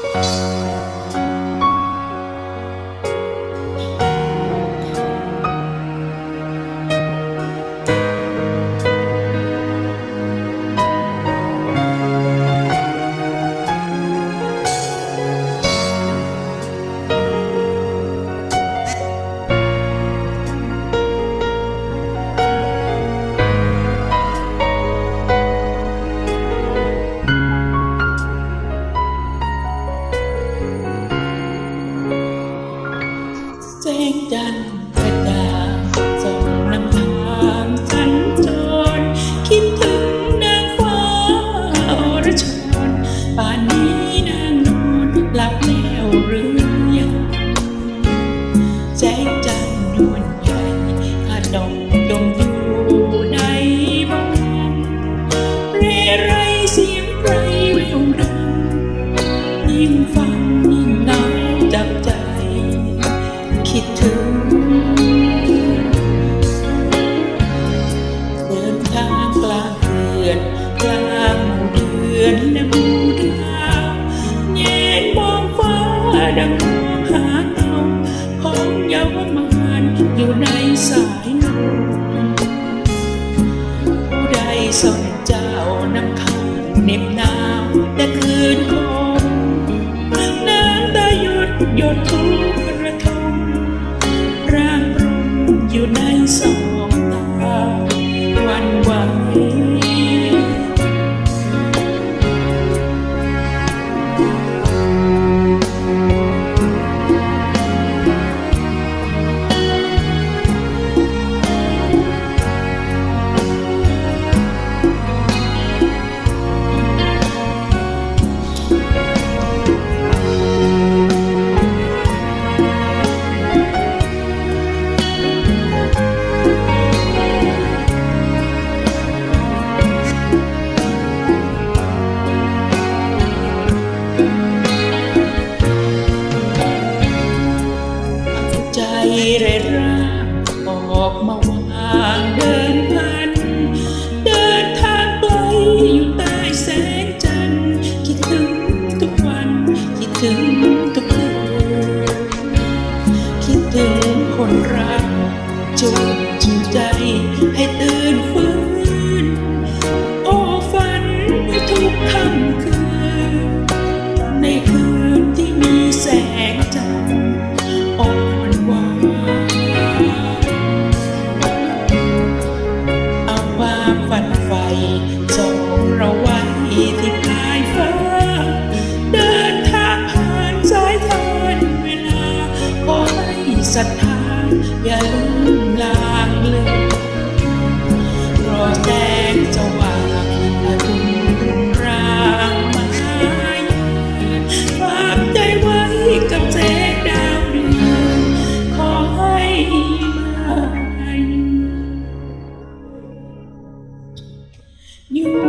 Música แสงจันทร์ ดังหาเงาของเยาวมานอยู่ในสายลมผู้ใดสนเจ้านำข้างเน็บหนาวแต่คืนคมน้ำตาหยดหยดทุกกระทมร่างรุมอยู่ในสองตา ไรร่าออกมาวางเดินพัน เดินทางไกลอยู่ใต้แสงจันทร์คิดถึงทุกวัน คิดถึงทุกคืนคิดถึงคนรักจุดจูใจให้ตื่นฟื้น ศรัทธาอย่าลืมลางเลยรอแสงสว่างละดุลรางมาฝากใจไว้กับแสงดาวเดือนขอให้มาอยู่